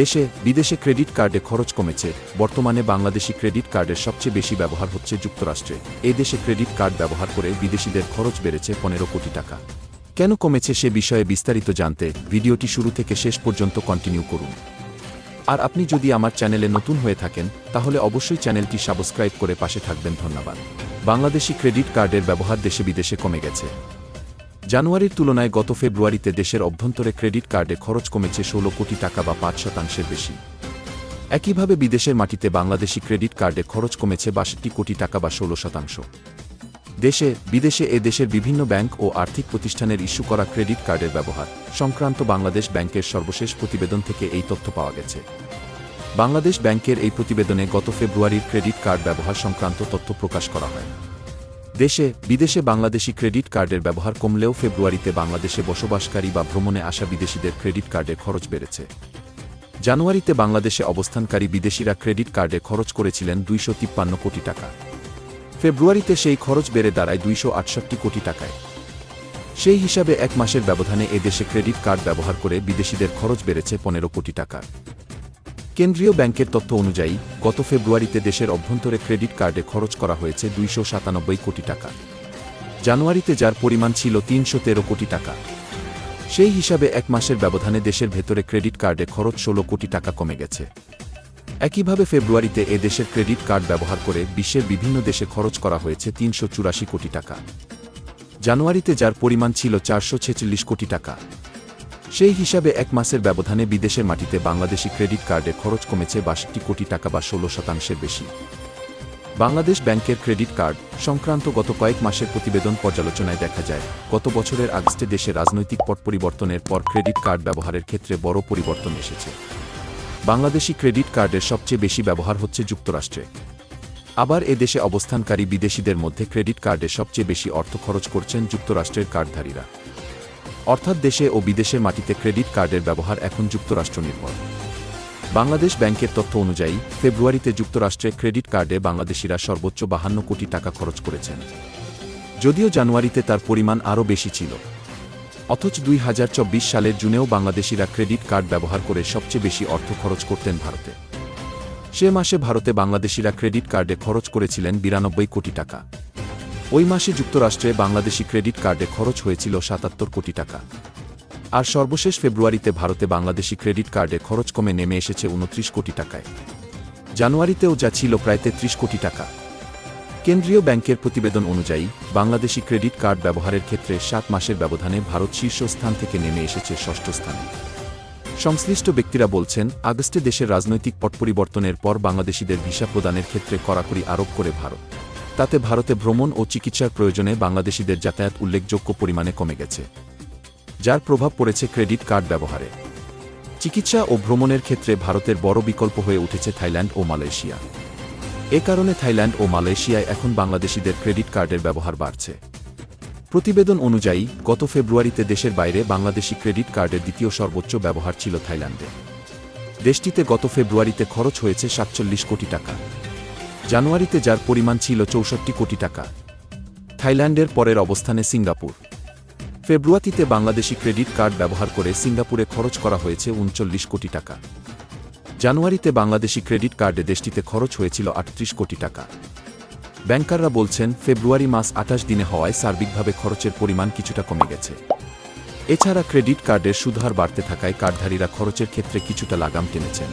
দেশে, বিদেশে ক্রেডিট কার্ডে খরচ কমেছে, বর্তমানে বাংলাদেশি ক্রেডিট কার্ডের সবচেয়ে বেশি ব্যবহার হচ্ছে যুক্তরাষ্ট্রে। এ দেশে ক্রেডিট কার্ড ব্যবহার করে বিদেশিদের খরচ বেড়েছে পনেরো কোটি টাকা। কেন কমেছে সে বিষয়ে বিস্তারিত জানতে ভিডিওটি শুরু থেকে শেষ পর্যন্ত কন্টিনিউ করুন। আর আপনি যদি আমার চ্যানেলে নতুন হয়ে থাকেন, তাহলে অবশ্যই চ্যানেলটি সাবস্ক্রাইব করে পাশে থাকবেন ধন্যবাদ। বাংলাদেশি ক্রেডিট কার্ডের ব্যবহার দেশে বিদেশে কমে গেছে। জানুয়ারির তুলনায় গত ফেব্রুয়ারিতে দেশের অভ্যন্তরে ক্রেডিট কার্ডে খরচ কমেছে ষোলো কোটি টাকা বা পাঁচ শতাংশের বেশি। একইভাবে বিদেশের মাটিতে বাংলাদেশি ক্রেডিট কার্ডে খরচ কমেছে বাষট্টি কোটি টাকা বা ষোলো শতাংশ। দেশে, বিদেশে এ দেশের বিভিন্ন ব্যাংক ও আর্থিক প্রতিষ্ঠানের ইস্যু করা ক্রেডিট কার্ডের ব্যবহার সংক্রান্ত বাংলাদেশ ব্যাংকের সর্বশেষ প্রতিবেদন থেকে এই তথ্য পাওয়া গেছে। বাংলাদেশ ব্যাংকের এই প্রতিবেদনে গত ফেব্রুয়ারির ক্রেডিট কার্ড ব্যবহার সংক্রান্ত তথ্য প্রকাশ করা হয়। দেশে, বিদেশে বাংলাদেশি ক্রেডিট কার্ডের ব্যবহার কমলেও ফেব্রুয়ারিতে বাংলাদেশে বসবাসকারী বা ভ্রমণে আসা বিদেশিদের ক্রেডিট কার্ডের খরচ বেড়েছে। জানুয়ারিতে বাংলাদেশে অবস্থানকারী বিদেশিরা ক্রেডিট কার্ডে খরচ করেছিলেন দুইশো তিপ্পান্ন কোটি টাকা। ফেব্রুয়ারিতে সেই খরচ বেড়ে দাঁড়ায় দুইশো আটষট্টি কোটি টাকায়। সেই হিসাবে এক মাসের ব্যবধানে এদেশে ক্রেডিট কার্ড ব্যবহার করে বিদেশিদের খরচ বেড়েছে পনেরো কোটি টাকা। কেন্দ্রীয় ব্যাংকের তথ্য অনুযায়ী, গত ফেব্রুয়ারিতে দেশের অভ্যন্তরে ক্রেডিট কার্ডে খরচ করা হয়েছে দুইশো সাতানব্বই কোটি টাকা। জানুয়ারিতে যার পরিমাণ ছিল তিনশো তেরো কোটি টাকা। সেই হিসাবে এক মাসের ব্যবধানে দেশের ভেতরে ক্রেডিট কার্ডে খরচ ষোলো কোটি টাকা কমে গেছে। একইভাবে ফেব্রুয়ারিতে এ দেশের ক্রেডিট কার্ড ব্যবহার করে বিশ্বের বিভিন্ন দেশে খরচ করা হয়েছে তিনশো চুরাশি কোটি টাকা। জানুয়ারিতে যার পরিমাণ ছিল চারশো ছেচল্লিশ কোটি টাকা। সেই হিসাবে এক মাসের ব্যবধানে বিদেশের মাটিতে বাংলাদেশি ক্রেডিট কার্ডে খরচ কমেছে বাষট্টি কোটি টাকা বা ষোলো শতাংশের বেশি। বাংলাদেশ ব্যাংকের ক্রেডিট কার্ড সংক্রান্ত গত কয়েক মাসের প্রতিবেদন পর্যালোচনায় দেখা যায়, গত বছরের আগস্টে দেশে রাজনৈতিক পট পরিবর্তনের পর ক্রেডিট কার্ড ব্যবহারের ক্ষেত্রে বড় পরিবর্তন এসেছে। বাংলাদেশি ক্রেডিট কার্ডের সবচেয়ে বেশি ব্যবহার হচ্ছে যুক্তরাষ্ট্রে। আবার এ দেশে অবস্থানকারী বিদেশিদের মধ্যে ক্রেডিট কার্ডে সবচেয়ে বেশি অর্থ খরচ করছেন যুক্তরাষ্ট্রের কার্ডধারীরা। অর্থাৎ দেশে ও বিদেশের মাটিতে ক্রেডিট কার্ডের ব্যবহার এখন যুক্তরাষ্ট্র নির্ভর বাংলাদেশ ব্যাংকের তথ্য অনুযায়ী, ফেব্রুয়ারিতে যুক্তরাষ্ট্রে ক্রেডিট কার্ডে বাংলাদেশিরা সর্বোচ্চ বাহান্ন কোটি টাকা খরচ করেছেন। যদিও জানুয়ারিতে তার পরিমাণ আরও বেশি ছিল। অথচ দুই হাজার চব্বিশ সালের জুনেও বাংলাদেশিরা ক্রেডিট কার্ড ব্যবহার করে সবচেয়ে বেশি অর্থ খরচ করতেন ভারতে। সে মাসে ভারতে বাংলাদেশিরা ক্রেডিট কার্ডে খরচ করেছিলেন বিরানব্বই কোটি টাকা। ওই মাসে যুক্তরাষ্ট্রে বাংলাদেশি ক্রেডিট কার্ডে খরচ হয়েছিল সাতাত্তর কোটি টাকা। আর সর্বশেষ ফেব্রুয়ারিতে ভারতে বাংলাদেশি ক্রেডিট কার্ডে খরচ কমে নেমে এসেছে উনত্রিশ কোটি টাকায়। জানুয়ারিতেও যা ছিল প্রায় তেত্রিশ কোটি টাকা। কেন্দ্রীয় ব্যাংকের প্রতিবেদন অনুযায়ী, বাংলাদেশি ক্রেডিট কার্ড ব্যবহারের ক্ষেত্রে সাত মাসের ব্যবধানে ভারত শীর্ষস্থান থেকে নেমে এসেছে ষষ্ঠ স্থানে। সংশ্লিষ্ট ব্যক্তিরা বলছেন, আগস্টে দেশের রাজনৈতিক পট পরিবর্তনের পর বাংলাদেশিদের ভিসা প্রদানের ক্ষেত্রে কড়াকড়ি আরোপ করে ভারত। তাতে ভারতে ভ্রমণ ও চিকিৎসার প্রয়োজনে বাংলাদেশিদের যাতায়াত উল্লেখযোগ্য পরিমাণে কমে গেছে, যার প্রভাব পড়েছে ক্রেডিট কার্ড ব্যবহারে। চিকিৎসা ও ভ্রমণের ক্ষেত্রে ভারতের বড় বিকল্প হয়ে উঠেছে থাইল্যান্ড ও মালয়েশিয়া। এ কারণে থাইল্যান্ড ও মালয়েশিয়ায় এখন বাংলাদেশিদের ক্রেডিট কার্ডের ব্যবহার বাড়ছে। প্রতিবেদন অনুযায়ী, গত ফেব্রুয়ারিতে দেশের বাইরে বাংলাদেশি ক্রেডিট কার্ডের দ্বিতীয় সর্বোচ্চ ব্যবহার ছিল থাইল্যান্ডে। দেশটিতে গত ফেব্রুয়ারিতে খরচ হয়েছে সাতচল্লিশ কোটি টাকা। জানুয়ারিতে যার পরিমাণ ছিল চৌষট্টি কোটি টাকা। থাইল্যান্ডের পরের অবস্থানে সিঙ্গাপুর। ফেব্রুয়ারিতে বাংলাদেশি ক্রেডিট কার্ড ব্যবহার করে সিঙ্গাপুরে খরচ করা হয়েছে উনচল্লিশ কোটি টাকা। জানুয়ারিতে বাংলাদেশি ক্রেডিট কার্ডে দেশটিতে খরচ হয়েছিল আটত্রিশ কোটি টাকা। ব্যাংকাররা বলছেন, ফেব্রুয়ারি মাস আঠাশ দিনে হওয়ায় সার্বিকভাবে খরচের পরিমাণ কিছুটা কমে গেছে। এছাড়া ক্রেডিট কার্ডের সুদহার বাড়তে থাকায় কার্ডধারীরা খরচের ক্ষেত্রে কিছুটা লাগাম টেনেছেন।